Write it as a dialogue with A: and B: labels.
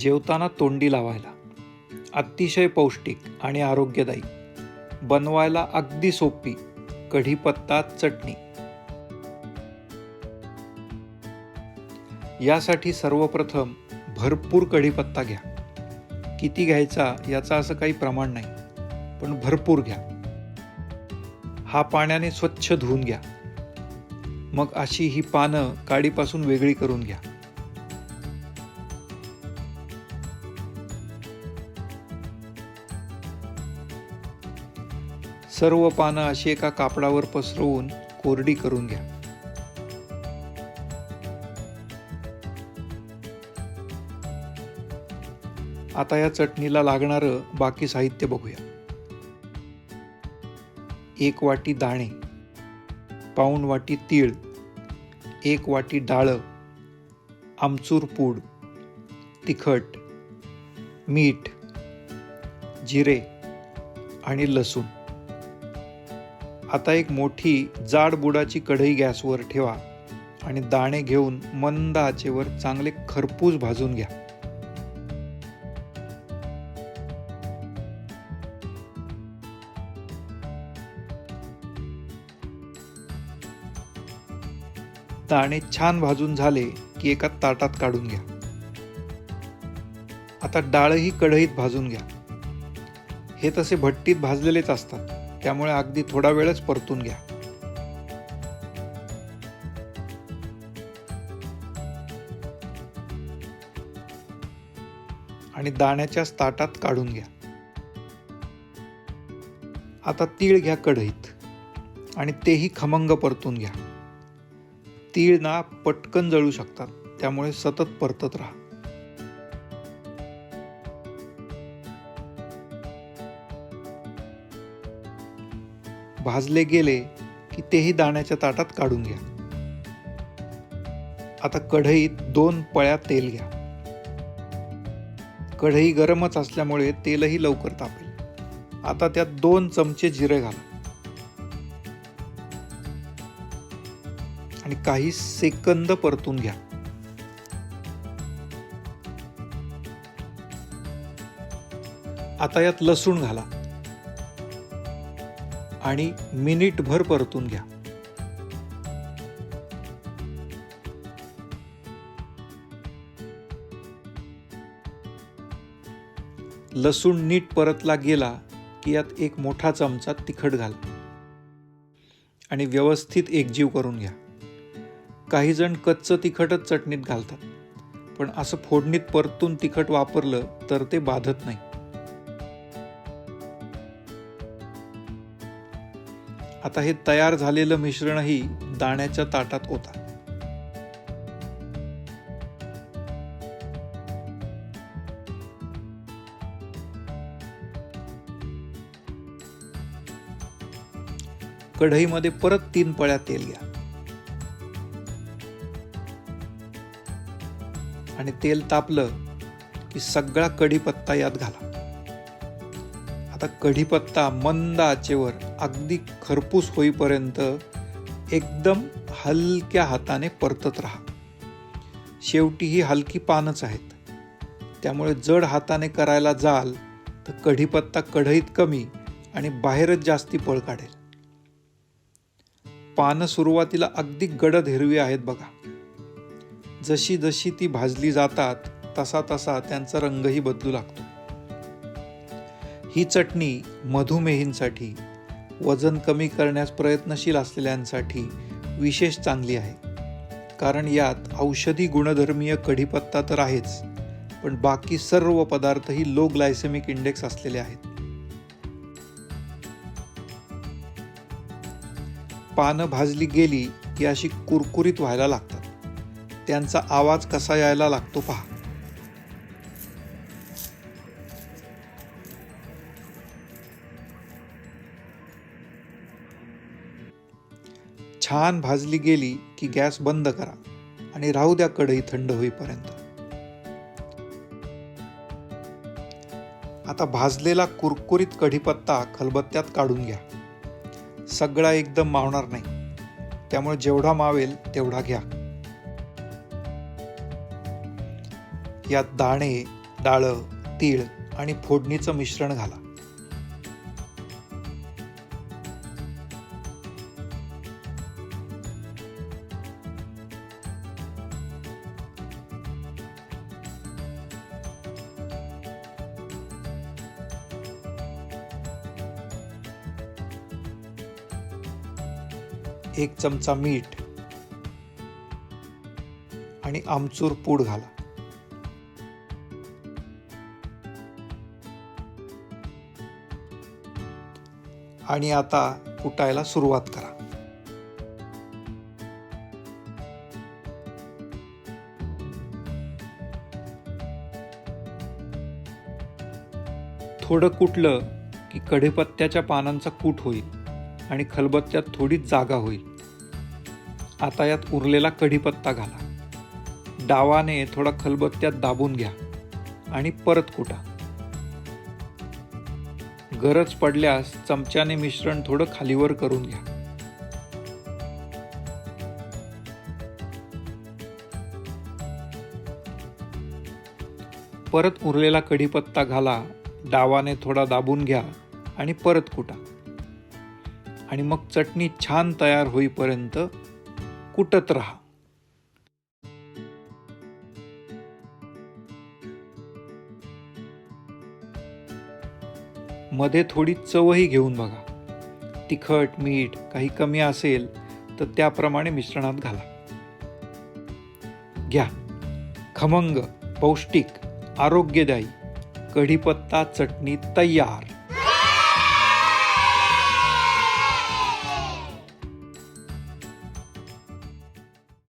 A: जेवताना तोंडी लावायला. अतिशय पौष्टिक आणि आरोग्यदायी. बनवायला अगदी सोपी कढीपत्ता चटणी. यासाठी सर्वप्रथम भरपूर कढीपत्ता घ्या. किती घ्यायचा याचा असं काही प्रमाण नाही पण भरपूर घ्या. हा पाण्याने स्वच्छ धुवून घ्या. मग अशी ही पानं काडीपासून वेगळी करून घ्या. सर्व पानं अशी एका कापडावर पसरवून कोरडी करून घ्या. आता या चटणीला लागणारं बाकी साहित्य बघूया. एक वाटी दाणे पाऊण वाटी तीळ एक वाटी डाळं आमचूर पूड तिखट मीठ जिरे आणि लसूण. आता एक मोठी जाड बुडाची कढई गॅसवर ठेवा आणि दाणे घेऊन मंद आचेवर चांगले खरपूस भाजून घ्या. दाणे छान भाजून झाले की एका ताटात काढून घ्या. आता डाळही कढईत भाजून घ्या. हे तसे भट्टीत भाजलेलेच असतात. त्यामुळे अगदी थोडा वेळच परतून घ्या. आणि दाण्याच्या ताटात काढून घ्या. आता तीळ घ्या कढईत आणि तेही खमंग परतून घ्या. तीळ ना पटकन जळू शकतात त्यामुळे सतत परतत राहा. भाजले गेले की तेही दाण्याच्या ताटात काढून घ्या. आता कढईत दोन पळ्या तेल घ्या. कढई गरमच असल्यामुळे तेलही लवकर तापेल. आता त्यात दोन चमचे जिरे घाला. आणि काही सेकंद परतून घ्या. आता यात लसूण घाला. आणि मिनिटभर परतून घ्या. लसूण नीट परतला गेला की यात एक मोठा चमचा तिखट घाल. आणि व्यवस्थित एकजीव करून घ्या. काही जण कच्चं तिखटच चटणीत घालतात पण असं फोडणीत परतून तिखट वापरलं तर ते बाधत नाही. आता हे तयार झालेलं मिश्रणही दाण्याच्या ताटात होता कढईमध्ये परत तीन पळ्या तेल घ्या. आणि तेल तापलं की सगळा कढीपत्ता यात घाला. आता कढीपत्ता मंद आचेवर अगदी खरपूस होईपर्यंत एकदम हलक्या हाताने परतत राहा. शेवटी ही हलकी पानच आहेत. त्यामुळे जड हाताने करायला जाल तर कढीपत्ता कढईत कमी आणि बाहेरच जास्ती पळ काढेल. पानं सुरुवातीला अगदी गडद हिरवी आहेत बघा. जशी जशी ती भाजली जातात तसा तसा त्यांचा रंगही बदलू लागतो. ही चटणी मधुमेहींसाठी वजन कमी करण्यास प्रयत्नशील असलेल्यांसाठी विशेष चांगली आहे. कारण यात औषधी गुणधर्मीय कढीपत्ता तर आहेच पण बाकी सर्व पदार्थही लो ग्लायसेमिक इंडेक्स असलेले आहेत. पानं भाजली गेली की अशी कुरकुरीत व्हायला लागतात. त्यांचा आवाज कसा यायला लागतो पहा. छान भाजली गेली की गॅस बंद करा आणि राहू द्या कढई थंड होईपर्यंत. आता भाजलेला कुरकुरीत कढीपत्ता खलबत्त्यात काढून घ्या. सगळा एकदम मावणार नाही. त्यामुळे जेवढा मावेल तेवढा घ्या. यात दाणे डाळं तीळ आणि फोडणीचं मिश्रण घाला. एक चमचा मीठ आणि आमचूर पूड घाला. आणि आता कुटायला सुरुवात करा. थोडं कुटलं की कढीपत्त्याच्या पानांचा कूट होईल आणि खलबत्त्यात थोडीच जागा होईल. आता यात उरलेला कढीपत्ता घाला. डावाने थोडा खलबत्त्यात दाबून घ्या आणि परत कुटा. गरज पडल्यास चमच्याने मिश्रण थोडं खालीवर करून घ्या. परत उरलेला कढीपत्ता घाला डावाने थोडा दाबून घ्या आणि परत कुटा. आणि मग चटणी छान तयार होईपर्यंत कुटत राहा. मध्ये थोडी चवही घेऊन बघा. तिखट मीठ काही कमी असेल तर त्याप्रमाणे मिश्रणात घाला. घ्या. खमंग पौष्टिक आरोग्यदायी कढीपत्ता चटणी तयार.